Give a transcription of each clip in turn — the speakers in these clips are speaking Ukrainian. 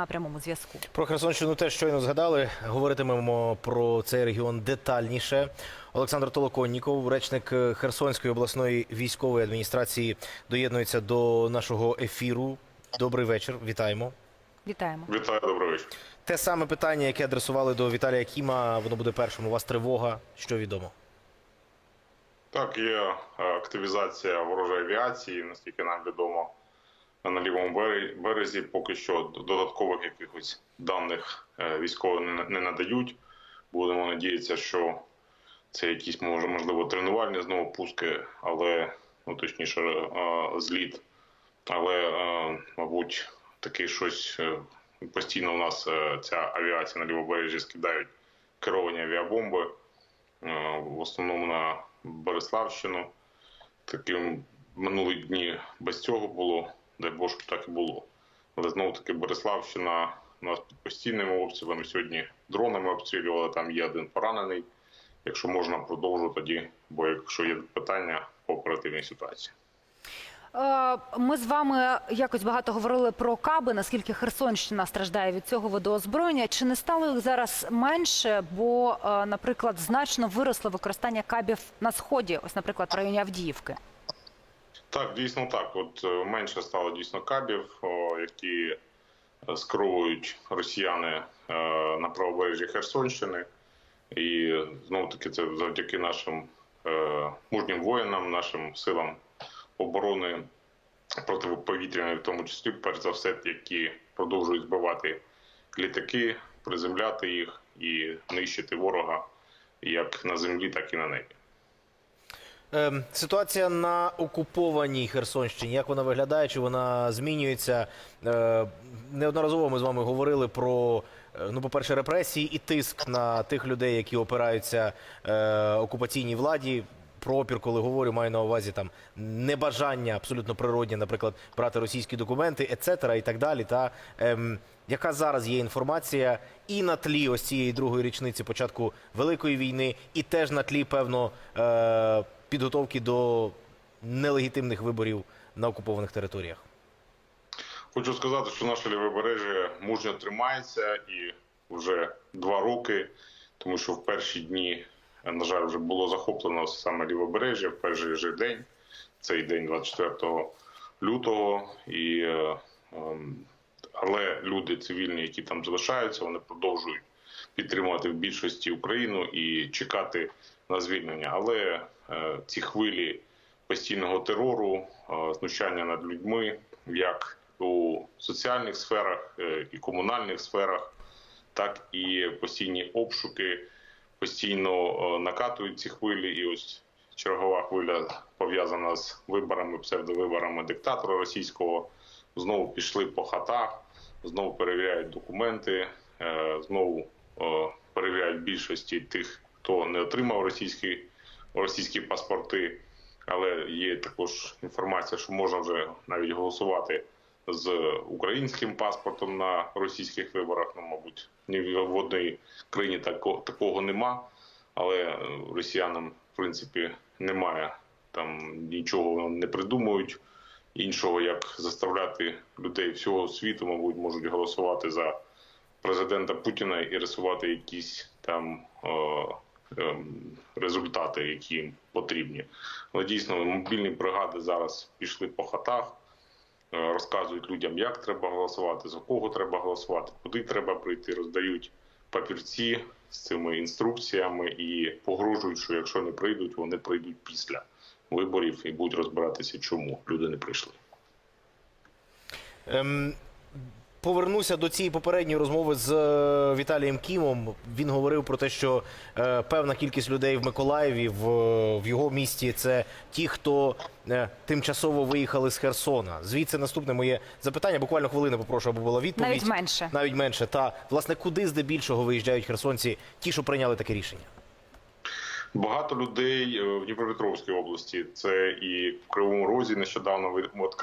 на прямому зв'язку. Про Херсонщину теж щойно згадали. Говоритимемо про цей регіон детальніше. Олександр Толоконніков, речник Херсонської обласної військової адміністрації, доєднується до нашого ефіру. Добрий вечір. Вітаємо. Вітаємо. Вітаю, добрий вечір. Те саме питання, яке адресували до Віталія Кіма, воно буде першим. У вас тривога. Що відомо? Так, є е, активізація ворожої авіації, наскільки нам відомо, на лівому березі. Поки що додаткових якихось даних е, військові не надають. Будемо надіятися, що це якісь можливо тренувальні знову пуски, але ну точніше е, зліт. Але, е, мабуть, таке щось постійно у нас ця авіація на лівобережжі скидають керовані авіабомби. в основному на Бориславщину. Таким минулі дні без цього було, дай Боже, щоб так і було. Але знову таки Бориславщина нас під постійними обстрілами. Сьогодні дронами обстрілювали, там є один поранений. Якщо можна, продовжу тоді, бо якщо є питання по оперативній ситуації. Е, Ми з вами якось багато говорили про каби, наскільки Херсонщина страждає від цього водоозброєння. Чи не стало їх зараз менше? Бо, е, наприклад, значно виросло використання кабів на сході, ось, наприклад, в районі Авдіївки. Так, дійсно так. От е, менше стало дійсно кабів, які скеровують росіяни е, на правобережжі Херсонщини. І знову таки це завдяки нашим е, мужнім воїнам, нашим силам оборони протиповітряної, в тому числі, перш за все, які продовжують збивати літаки, приземляти їх і нищити ворога як на землі, так і на небі. Ем, ситуація на окупованій Херсонщині. Як вона виглядає? Чи вона змінюється? Е, неодноразово ми з вами говорили про е, ну, по-перше, репресії і тиск на тих людей, які опираються е, окупаційній владі. Про опір, коли говорю, маю на увазі там небажання абсолютно природні, наприклад, брати російські документи, ецетера і так далі. Та ем, яка зараз є інформація і на тлі ось цієї другої річниці початку великої війни, і теж на тлі певно е, підготовки до нелегітимних виборів на окупованих територіях. Хочу сказати, що наше лівобережжя мужньо тримається і вже два роки, тому що в перші дні, на жаль, вже було захоплено саме лівобережжя в перший же день, цей день 24 лютого. І, е, ем, але люди цивільні, які там залишаються, вони продовжують підтримувати в більшості Україну і чекати на звільнення. Але е, ці хвилі постійного терору, е, знущання над людьми, як у соціальних сферах е, і комунальних сферах, так і постійні обшуки постійно накатують ці хвилі. І ось чергова хвиля пов'язана з виборами, псевдовиборами диктатора російського. Знову пішли по хатах, знову перевіряють документи, знову перевіряють більшості тих, хто не отримав російські, російські паспорти. Але є також інформація, що можна вже навіть голосувати з українським паспортом на російських виборах. Ну, мабуть, ні в одній країні тако, такого нема. Але росіянам, в принципі, немає там нічого не придумують іншого, як заставляти людей всього світу, мабуть, можуть голосувати за президента Путіна і рисувати якісь там е, результати, які їм потрібні. Але дійсно мобільні бригади зараз пішли по хатах, е, розказують людям, як треба голосувати, за кого треба голосувати, куди треба прийти, роздають папірці з цими інструкціями і погрожують, що якщо не прийдуть, вони прийдуть після виборів і будуть розбиратися, чому люди не прийшли. Ем, повернуся до цієї попередньої розмови з е, Віталієм Кімом. Він говорив про те, що е, певна кількість людей в Миколаєві, в, в його місті, це ті, хто е, тимчасово виїхали з Херсона. Звідси наступне моє запитання. Буквально хвилину попрошу, аби була відповідь. Навіть менше. Навіть менше. Та власне, куди здебільшого виїжджають херсонці, ті, що прийняли таке рішення? Багато людей в Дніпропетровській області. Це і в Кривому Розі нещодавно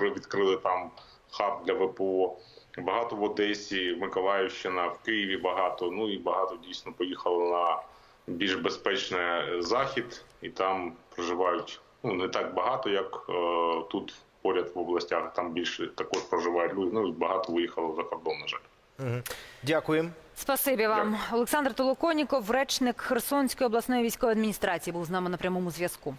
відкрили там хаб для ВПО. Багато в Одесі, Миколаївщина, в Києві багато. Ну і багато дійсно поїхало на більш безпечний захід, і там проживають ну не так багато, як е, тут поряд в областях. Там більше також проживають люди. Ну і багато виїхало за кордон, на жаль. Мгм. Дякуємо. Спасибі вам, Олександр Толоконіков, речник Херсонської обласної військової адміністрації, був з нами на прямому зв'язку.